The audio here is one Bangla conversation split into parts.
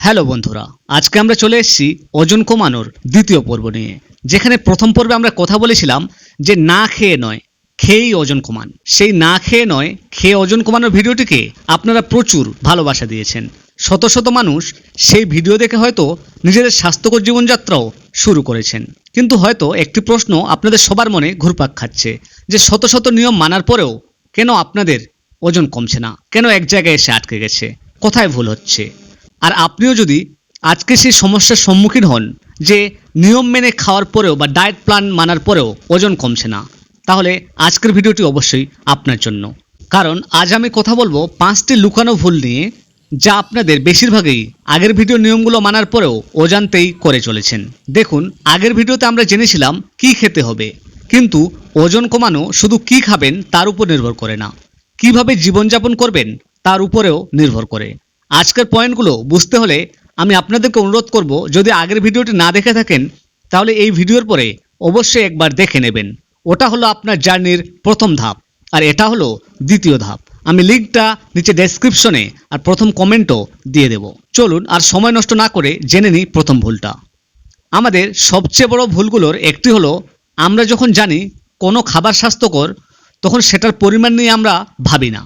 হ্যালো বন্ধুরা, আজকে আমরা চলে এসেছি ওজন কমানোর দ্বিতীয় পর্ব নিয়ে। যেখানে প্রথম পর্বে আমরা কথা বলেছিলাম যে না খেয়ে নয়, খেয়েই ওজন কমান। সেই না খেয়ে নয়, খেয়ে ওজন কমানোর ভিডিওটিকে আপনারা প্রচুর ভালোবাসা দিয়েছেন। শত শত মানুষ সেই ভিডিও দেখে হয়তো নিজেদের স্বাস্থ্যকর জীবনযাত্রাও শুরু করেছেন। কিন্তু হয়তো একটি প্রশ্ন আপনাদের সবার মনে ঘুরপাক খাচ্ছে, যে শত শত নিয়ম মানার পরেও কেন আপনাদের ওজন কমছে না? কেন এক জায়গায় এসে আটকে গেছে? কোথায় ভুল হচ্ছে? আর আপনিও যদি আজকে সেই সমস্যার সম্মুখীন হন যে নিয়ম মেনে খাওয়ার পরেও বা ডায়েট প্ল্যান মানার পরেও ওজন কমছে না, তাহলে আজকের ভিডিওটি অবশ্যই আপনার জন্য। কারণ আজ আমি কথা বলব পাঁচটি লুকানো ভুল নিয়ে, যা আপনাদের বেশিরভাগই আগের ভিডিও নিয়মগুলো মানার পরেও অজান্তেই করে চলেছেন। দেখুন, আগের ভিডিওতে আমরা জেনেছিলাম কি খেতে হবে, কিন্তু ওজন কমানো শুধু কি খাবেন তার উপর নির্ভর করে না। কীভাবে জীবনযাপন করবেন তার উপরেও নির্ভর করে। আজকের পয়েন্টগুলো বুঝতে হলে আমি আপনাদেরকে অনুরোধ করব, যদি আগের ভিডিওটি না দেখে থাকেন, তাহলে এই ভিডিওর পরে অবশ্যই একবার দেখে নেবেন। ওটা হলো আপনার জার্নির প্রথম ধাপ, আর এটা হলো দ্বিতীয় ধাপ। আমি লিঙ্কটা নিচে ডেসক্রিপশনে আর প্রথম কমেন্টও দিয়ে দেব। চলুন আর সময় নষ্ট না করে জেনে নিই প্রথম ভুলটা। আমাদের সবচেয়ে বড় ভুলগুলোর একটি হলো, আমরা যখন জানি কোনো খাবার স্বাস্থ্যকর, তখন সেটার পরিমাণ নিয়ে আমরা ভাবি না।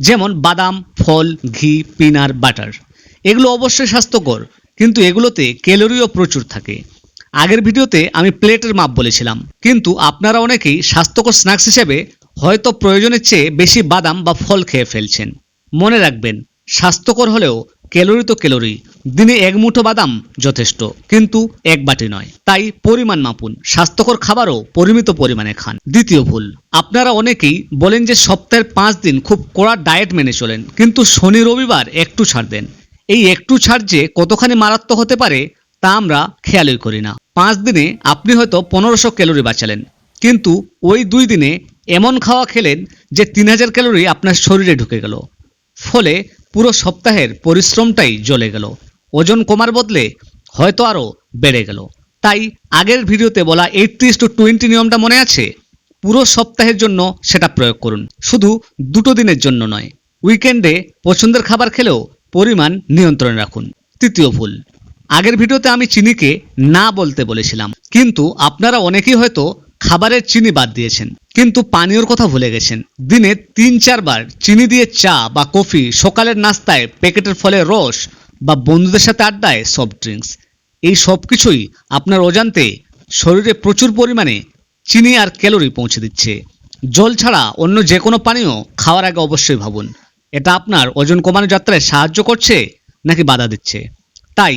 যেমন বাদাম ফল, ঘি, পিনার, বাটার। এগুলো অবশ্যই স্বাস্থ্যকর, কিন্তু এগুলোতে ক্যালোরিও প্রচুর থাকে। আগের ভিডিওতে আমি প্লেটের মাপ বলেছিলাম, কিন্তু আপনারা অনেকেই স্বাস্থ্যকর স্ন্যাক্স হিসেবে হয়তো প্রয়োজনের চেয়ে বেশি বাদাম বা ফল খেয়ে ফেলছেন। মনে রাখবেন, স্বাস্থ্যকর হলেও ক্যালোরি তো ক্যালোরি, দিনে এক মুঠো বাদাম যথেষ্ট, কিন্তু এক বাটি নয়। তাই পরিমাণ মাপুন, স্বাস্থ্যকর খাবারও পরিমিত পরিমাণে খান। দ্বিতীয় ভুল, আপনারা অনেকেই বলেন যে সপ্তাহের পাঁচ দিন খুব কড়া ডায়েট মেনে চলেন, কিন্তু শনি রবিবার একটু ছাড় দেন। এই একটু ছাড় যে কতখানি মারাত্মক হতে পারে, তা আমরা খেয়ালই করি না। পাঁচ দিনে আপনি হয়তো পনেরোশো ক্যালোরি বাঁচালেন, কিন্তু ওই দুই দিনে এমন খাওয়া খেলেন যে তিন হাজার ক্যালোরি আপনার শরীরে ঢুকে গেল। ফলে পুরো সপ্তাহের পরিশ্রমটাই জ্বলে গেল। ওজন কমার বদলে হয়তো আরও বেড়ে গেল। তাই আগের ভিডিওতে বলা এইট্রিস টু টোয়েন্টি নিয়মটা মনে আছে? পুরো সপ্তাহের জন্য সেটা প্রয়োগ করুন। শুধু দুটো দিনের জন্য নয় উইকেন্ডে পছন্দের খাবার খেলেও পরিমাণ নিয়ন্ত্রণে রাখুন। তৃতীয় ভুল, আগের ভিডিওতে আমি চিনিকে না বলতে বলেছিলাম, কিন্তু আপনারা অনেকেই হয়তো খাবারের চিনি বাদ দিয়েছেন। কিন্তু পানীয়র কথা ভুলে গেছেন। দিনে তিন চারবার চিনি দিয়ে চা বা কফি সকালের নাস্তায় প্যাকেটের ফলের রস বা বন্ধুদের সাথে আড্ডায় সফট ড্রিঙ্কস এই সব কিছুই আপনার অজান্তে শরীরে প্রচুর পরিমাণে চিনি আর ক্যালোরি পৌঁছে দিচ্ছে। জল ছাড়া অন্য যে কোনো পানীয় খাওয়ার আগে অবশ্যই ভাবুন, এটা আপনার ওজন কমানো যাত্রায় সাহায্য করছে নাকি বাধা দিচ্ছে? তাই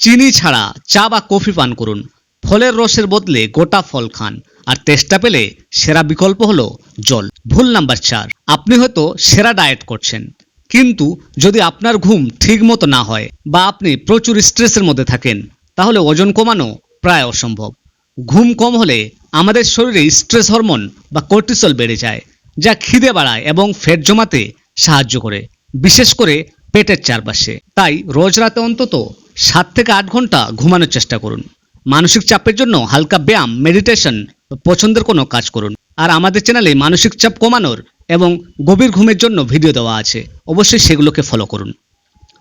চিনি ছাড়া চা বা কফি পান করুন, ফলের রসের বদলে গোটা ফল খান। আর তেষ্টা পেলে সেরা বিকল্প হলো জল। ভুল নাম্বার চার, আপনি হয়তো সেরা ডায়েট করছেন। কিন্তু যদি আপনার ঘুম ঠিক মতো না হয় বা আপনি প্রচুর স্ট্রেসের মধ্যে থাকেন, তাহলে ওজন কমানো প্রায় অসম্ভব। ঘুম কম হলে আমাদের শরীরে স্ট্রেস হরমোন বা কর্টিসল বেড়ে যায়, যা খিদে বাড়ায় এবং ফেট জমাতে সাহায্য করে, বিশেষ করে পেটের চারপাশে। তাই রোজ রাতে অন্তত সাত থেকে আট ঘণ্টা ঘুমানোর চেষ্টা করুন। মানসিক চাপের জন্য হালকা ব্যায়াম মেডিটেশন পছন্দের কোনো কাজ করুন। আর আমাদের চ্যানেলে মানসিক চাপ কমানোর এবং গভীর ঘুমের জন্য ভিডিও দেওয়া আছে। অবশ্যই সেগুলোকে ফলো করুন।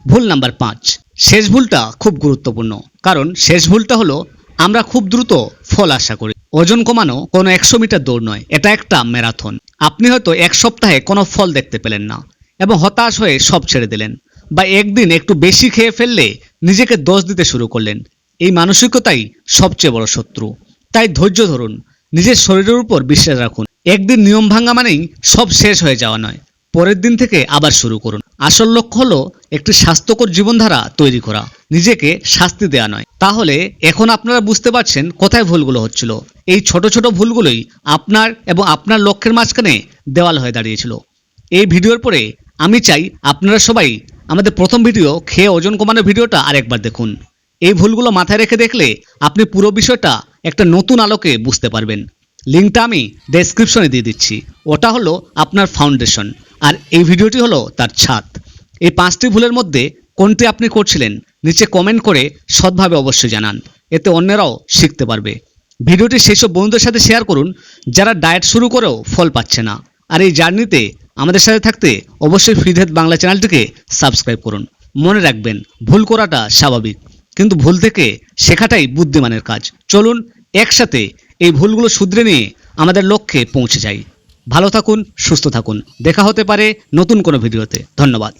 ভুল নাম্বার পাঁচ। শেষ ভুলটা খুব গুরুত্বপূর্ণ। কারণ শেষ ভুলটা হলো, আমরা খুব দ্রুত ফল আশা করি। ওজন কমানো কোনো একশো মিটার দৌড় নয়, এটা একটা ম্যারাথন আপনি হয়তো এক সপ্তাহে কোনো ফল দেখতে পেলেন না এবং হতাশ হয়ে সব ছেড়ে দিলেন বা একদিন একটু বেশি খেয়ে ফেললে নিজেকে দোষ দিতে শুরু করলেন। এই মানসিকতাই সবচেয়ে বড় শত্রু। তাই ধৈর্য ধরুন। নিজের শরীরের উপর বিশ্বাস রাখুন। একদিন নিয়ম ভাঙা মানেই সব শেষ হয়ে যাওয়া নয়। পরের দিন থেকে আবার শুরু করুন। আসল লক্ষ্য হলো একটি স্বাস্থ্যকর জীবনধারা তৈরি করা, নিজেকে শাস্তি দেওয়া নয়। তাহলে এখন আপনারা বুঝতে পারছেন কোথায় ভুলগুলো হচ্ছিল। এই ছোট ছোট ভুলগুলোই আপনার এবং আপনার লক্ষ্যের মাঝখানে দেওয়াল হয়ে দাঁড়িয়েছিল। এই ভিডিওর পরে আমি চাই আপনারা সবাই আমাদের প্রথম ভিডিও খেয়ে ওজন কমানোর ভিডিওটা আরেকবার দেখুন। এই ভুলগুলো মাথায় রেখে দেখলে আপনি পুরো বিষয়টা একটা নতুন আলোকে বুঝতে পারবেন। লিঙ্কটা আমি ডেসক্রিপশনে দিয়ে দিচ্ছি। ওটা হলো আপনার ফাউন্ডেশন আর এই ভিডিওটি হলো তার ছাদ। এই পাঁচটি ভুলের মধ্যে কোনটি আপনি করছিলেন, নিচে কমেন্ট করে সৎভাবে অবশ্যই জানান। এতে অন্যরাও শিখতে পারবে। ভিডিওটি সেসব বন্ধুদের সাথে শেয়ার করুন, যারা ডায়েট শুরু করেও ফল পাচ্ছে না। আর এই জার্নিতে আমাদের সাথে থাকতে অবশ্যই ফ্রিডহেদ বাংলা চ্যানেলটিকে সাবস্ক্রাইব করুন। মনে রাখবেন, ভুল করাটা স্বাভাবিক। কিন্তু ভুল থেকে শেখাটাই বুদ্ধিমানের কাজ। চলুন একসাথে এই ভুলগুলো শুধরে নিয়ে আমাদের লক্ষ্যে পৌঁছে যাই। ভালো থাকুন, সুস্থ থাকুন। দেখা হতে পারে নতুন কোনো ভিডিওতে। ধন্যবাদ।